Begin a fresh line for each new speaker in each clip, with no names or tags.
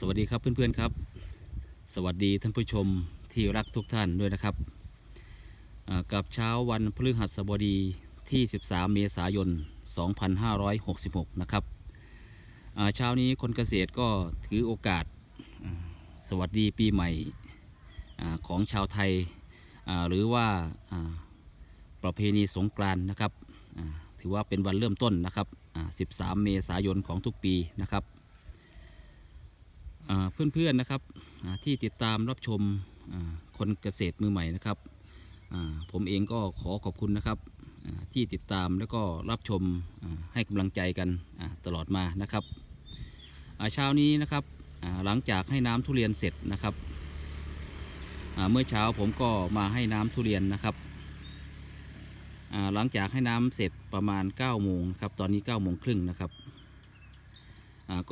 สวัสดีครับเพื่อนๆครับ สวัสดีท่านผู้ชมที่รักทุกท่านด้วยนะครับกับเช้าวันพฤหัสบดีที่ 13 เมษายน 2566 นะครับเช้านี้คนเกษตรก็ถือโอกาสสวัสดีปีใหม่ของชาวไทย หรือว่าประเพณีสงกรานต์นะครับถือว่าเป็นวันเริ่มต้นนะครับ 13 เมษายนของทุกปีนะครับ เพื่อนๆนะครับที่ติดตามรับชมคนเกษตรมือใหม่นะครับผมเองก็ขอขอบคุณนะครับที่ติดตามแล้วก็รับชมให้กำลังใจกันตลอดมานะครับเช้านี้นะครับหลังจากให้น้ำทุเรียนเสร็จนะครับเมื่อเช้าผมก็มาให้น้ำทุเรียนนะครับหลังจากให้น้ำเสร็จประมาณ9โมงครับตอนนี้9โมงครึ่งนะครับ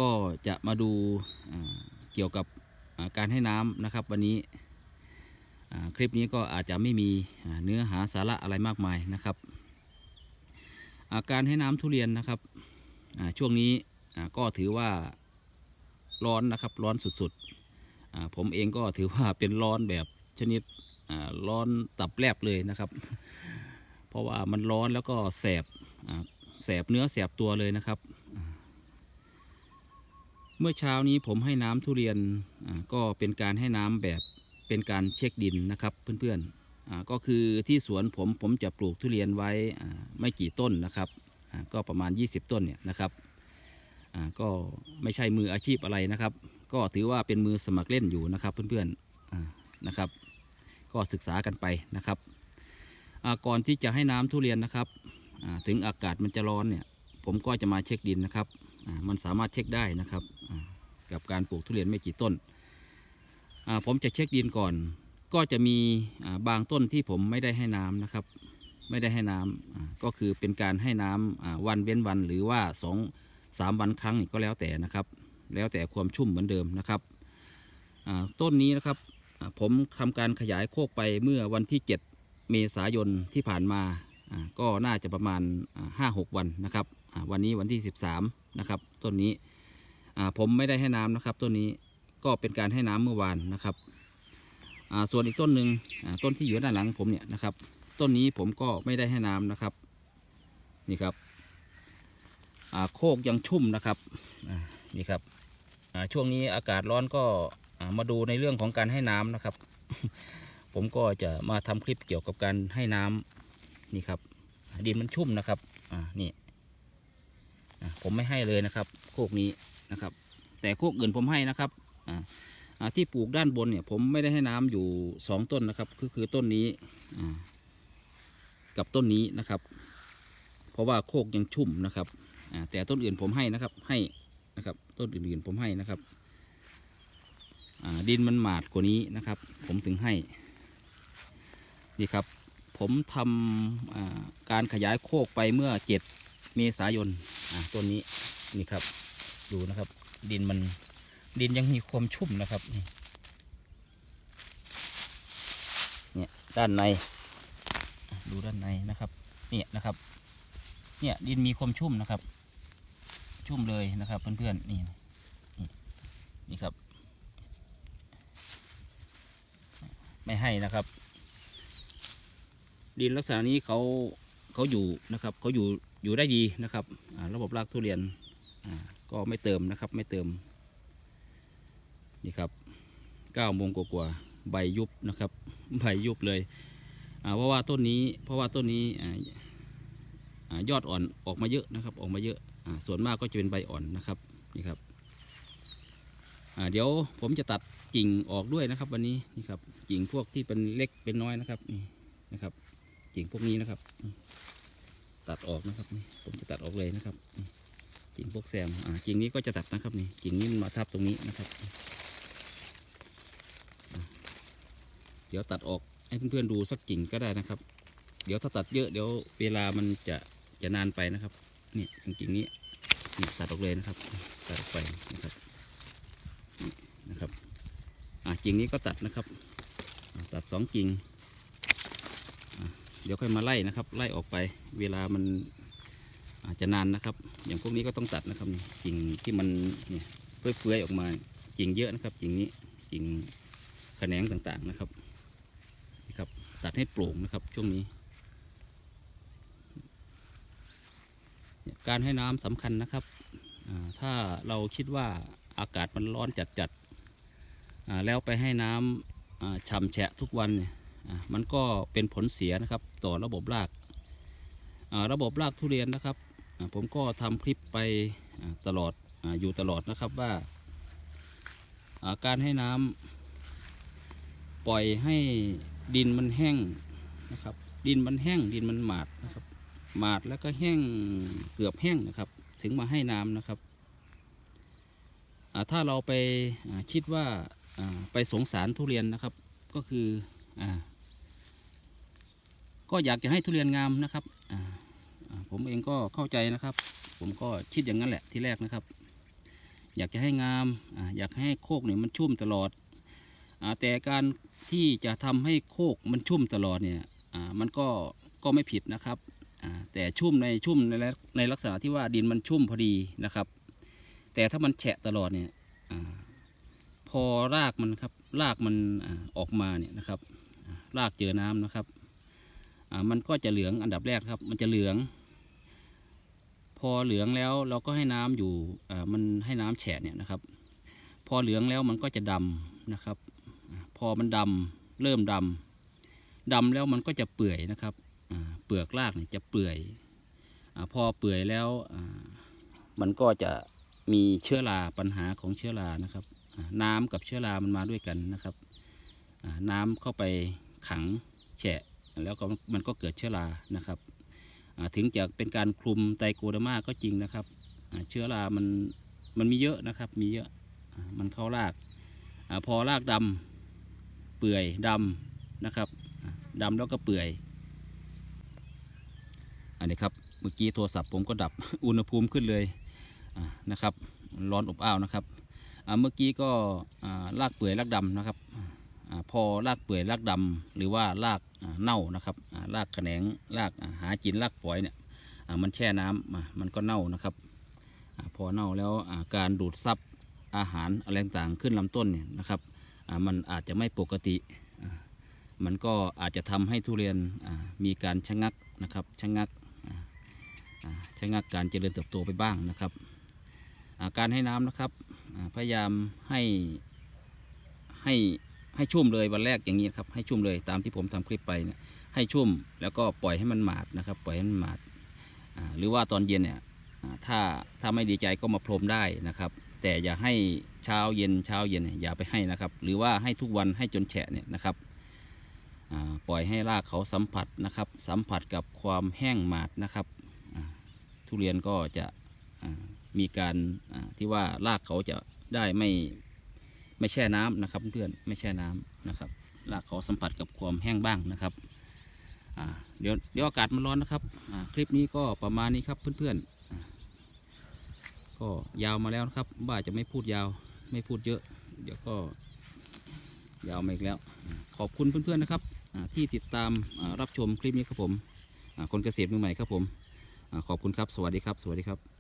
ก็จะมาดูเกี่ยวกับการให้น้ำนะครับ วันนี้คลิปนี้ก็อาจจะไม่มีเนื้อหาสาระอะไรมากมายนะครับอาการให้น้ำทุเรียนนะครับช่วงนี้ก็ถือว่าร้อนนะครับร้อนสุดๆผมเองก็ถือว่าเป็นร้อนแบบชนิดร้อนตับแลบเลยนะครับ เพราะว่ามันร้อนแล้วก็แสบแสบเนื้อแสบตัวเลยนะครับ มื่อเช้านี้ผมให้น้ำทุเรียนอ่าก็เป็นการให้น้ำแบบเป็นการเช็คดินนะครับเพื่อนๆอ่าก็คือที่สวนผมผมจะปลูกทุเรียนไว้ไม่กี่ต้นนะครับอ่าก็ประมาณ 20 ต้นเนี่ยนะครับอ่าก็ไม่ใช่มืออาชีพอะไรนะครับ ก็ถือว่าเป็นมือสมัครเล่นอยู่นะครับเพื่อนๆอ่านะครับ ก็ศึกษากันไปนะครับอ่าก่อนที่จะให้น้ำทุเรียนนะครับอ่าถึงอากาศมันจะร้อนเนี่ยผมก็จะมาเช็คดินนะครับ มันสามารถเช็คได้นะครับกับการปลูกทุเรียนไม่กี่ต้น ผมจะเช็คดินก่อน ก็จะมีบางต้นที่ผมไม่ได้ให้น้ำนะครับ ไม่ได้ให้น้ำก็คือเป็นการให้น้ำวันเว้นวันหรือว่าสองสามวันครั้งก็แล้วแต่นะครับ แล้วแต่ความชุ่มเหมือนเดิมนะครับต้นนี้นะครับผมทำการขยายโคกไปเมื่อวันที่ 7 เมษายนที่ผ่านมา ก็น่าจะประมาณห้าหกวันนะครับวันนี้วันที่ 13นะครับต้นนี้ผมไม่ได้ให้น้ำนะครับต้นนี้ก็เป็นการให้น้ำเมื่อวานนะครับส่วนอีกต้นหนึ่งต้นที่อยู่ด้านหลังผมเนี่ยนะครับต้นนี้ผมก็ไม่ได้ให้น้ำนะครับนี่ครับโคกยังชุ่มนะครับนี่ครับช่วงนี้อากาศร้อนก็มาดูในเรื่องของการให้น้ำนะครับ ผมก็จะมาทำคลิปเกี่ยวกับการให้น้ำ นี่ครับ ดินมันชุ่มนะครับ อ่านี่ผมไม่ให้เลยนะครับ โคกนี้นะครับ แต่โคกอื่นผมให้นะครับ อ่าที่ปลูกด้านบนเนี่ย ผมไม่ได้ให้น้ำอยู่สองต้นนะครับคือคือต้นนี้กับต้นนี้นะครับ เพราะว่าโคกยังชุ่มนะครับแต่ต้นอื่นผมให้นะครับให้นะครับ ต้นอื่นๆผมให้นะครับดินมันหมาดกว่านี้นะครับ ผมถึงให้ นี่ครับ ผมทำการขยายโคกไปเมื่อเจ็ดเมษายนต้นนี้นี่ครับดูนะครับ ดินมันดินยังมีความชุ่มนะครับนี่เนี่ยด้านใน ดูด้านในนะครับเนี่ยนะครับเนี่ยดินมีความชุ่มนะครับ ชุ่มเลยนะครับเพื่อนๆนนี่นี่ครับ ไม่ให้นะครับ ดินลักษณะนี้เขาเขาอยู่นะครับเขาอยู่อยู่ได้ดีนะครับระบบรากทุเรียนก็ไม่เติมนะครับไม่เติมนี่ครับเก้าโมงกว่าใบยุบนะครับใบยุบเลยเพราะว่าต้นนี้เพราะว่าต้นนี้ยอดอ่อนออกมาเยอะนะครับ ออกมาเยอะส่วนมากก็จะเป็นใบอ่อนนะครับนี่ครับเดี๋ยวผมจะตัดกิ่งออกด้วยนะครับ วันนี้นี่ครับกิ่งพวกที่เป็นเล็กเป็นน้อยนะครับนี่นะครับ กิ่งพวกนี้นะครับ ตัดออกนะครับนี่ผมจะตัดออกเลยนะครับกิ่งพวกแซมอ่ากิ่งนี้ก็จะตัดนะครับนี่กิ่งนี้มันมาทับตรงนี้นะครับ เดี๋ยวตัดออกให้เพื่อนๆดูสักกิ่งก็ได้นะครับ เดี๋ยวถ้าตัดเยอะเดี๋ยวเวลามันจะจะนานไปนะครับนี่กิ่งนี้นี่ตัดออกเลยนะครับ ตัดออกไปนะครับนะครับอ่ากิ่งนี้ก็ตัดนะครับ ตัดสองกิ่ง เดี๋ยวค่อยมาไล่นะครับ ไล่ออกไป เวลามันอาจจะนานนะครับ อย่างพวกนี้ก็ต้องตัดนะครับกิ่งที่มันเนี่ยเปื่อยๆออกมากิ่งเยอะนะครับกิ่งนี้กิ่งแขนงต่างๆนะครับนี่ครับ ตัดให้โปร่งนะครับช่วงนี้การให้น้ำสำคัญนะครับถ้าเราคิดว่าอากาศมันร้อนจัดๆแล้วไปให้น้ำอ่าฉ่ำแฉะทุกวันเนี่ย มันก็เป็นผลเสียนะครับต่อระบบราการะบบรากทุเรียนนะครับ ผมก็ทำคลิปไปตลอดออยู่ตลอดนะครับว่าาการให้น้ำปล่อยให้ดินมันแห้งนะครับ ดินมันแห้งดินมันหมาดนะครับหมาดแล้วก็แห้งเกือบแห้งนะครับ ถึงมาให้น้ำนะครับถ้าเราไปคิดว่าาไปสงสารทุเรียนนะครับ ก็คืออา ก็อยากจะให้ทุเรียนงามนะครับผมเองก็เข้าใจนะครับ ผมก็คิดอย่างนั้นแหละที่แรกนะครับ อยากจะให้งามออยากให้โคกเนี่ยมันชุ่มตลอดอแต่การที่จะทำให้โคกมันชุ่มตลอดเนี่ยมันก็ก็ไม่ผิดนะครับแต่ชุ่มในชุ่มในในลักษณะที่ว่าดินมันชุ่มพอดีนะครับ แต่ถ้ามันแฉะตลอดเนี่ยอพอรากมันครับรากมันออกมาเนี่ยนะครับ รากเจอน้ำนะครับ มันก็จะเหลืองอันดับแรกครับ มันจะเหลือง พอเหลืองแล้วเราก็ให้น้ำอยู่มันให้น้ำแฉะเนี่ยนะครับ พอเหลืองแล้วมันก็จะดำนะครับ พอมันดำเริ่มดำดำแล้วมันก็จะเปื่อยนะครับเปลือกรากเนี่ยจะเปื่อยอพอเปื่อยแล้วมันก็จะมีเชื้อราปัญหาของเชื้อรานะครับ น้ำกับเชื้อรามันมาด้วยกันนะครับน้ำเข้าไปขังแฉะ แล้วก็มันก็เกิดเชื้อรานะครับถึงจะเป็นการคลุมไตรโกเดอร์มาก็จริงนะครับเชื้อรามันมันมีเยอะนะครับมีเยอะมันเข้ารากอพอรากดำเปื่อยดำนะครับอ่าดำแล้วก็เปื่อย อันนี้ครับเมื่อกี้โทรศัพท์ผมก็ดับอุณหภูมิขึ้นเลยนะครับ ร้อนอบอ้าวนะครับเมื่อกี้ก็รากเปื่อยรากดำนะครับ พอรากเปื่อยรากดำหรือว่ารากเน่านะครับอ่ารากแขนงรากหาจินรากปล่อยเนี่ยมันแช่น้ำมามันก็เน่านะครับพอเน่าแล้วการดูดซับอาหารอะไรต่างขึ้นลำต้นเนี่ยนะครับมันอาจจะไม่ปกติ มันก็อาจจะทำให้ทุเรียนมีการชะงักนะครับชะงักชะงักการเจริญเติบโตไปบ้างนะครับการให้น้ำนะครับพยายามให้ให้ ให้ชุ่มเลยวันแรกอย่างนี้ครับให้ชุ่มเลยตามที่ผมทำคลิปไปเนี่ยให้ชุ่มแล้วก็ปล่อยให้มันหมาดนะครับ ปล่อยให้มันหมาดหรือว่าตอนเย็นเนี่ยถ้าถ้าไม่ดีใจก็มาพรมได้นะครับ แต่อย่าให้เช้าเย็นเช้าเย็นอย่าไปให้นะครับ หรือว่าให้ทุกวันให้จนแฉะเนี่ยนะครับปล่อยให้รากเขาสัมผัสนะครับ สัมผัสกับความแห้งหมาดนะครับทุเรียนก็จะมีการที่ว่ารากเขาจะได้ไม่ ไม่แช่น้ำนะครับเพื่อนไม่แช่น้ำนะครับรากเขาสัมผัสกับความแห้งบ้างนะครับเดี๋ยวเดี๋ยวอากาศมันร้อนนะครับคลิปนี้ก็ประมาณนี้ครับเพื่อนๆก็ยาวมาแล้วนะครับว่าจะไม่พูดยาวไม่พูดเยอะ เดี๋ยวก็ยาวมาอีกแล้ว ขอบคุณเพื่อนๆนะครับที่ติดตามรับชมคลิปนี้ครับผมคนเกษตรมือใหม่ครับผมขอบคุณครับสวัสดีครับ สวัสดีครับ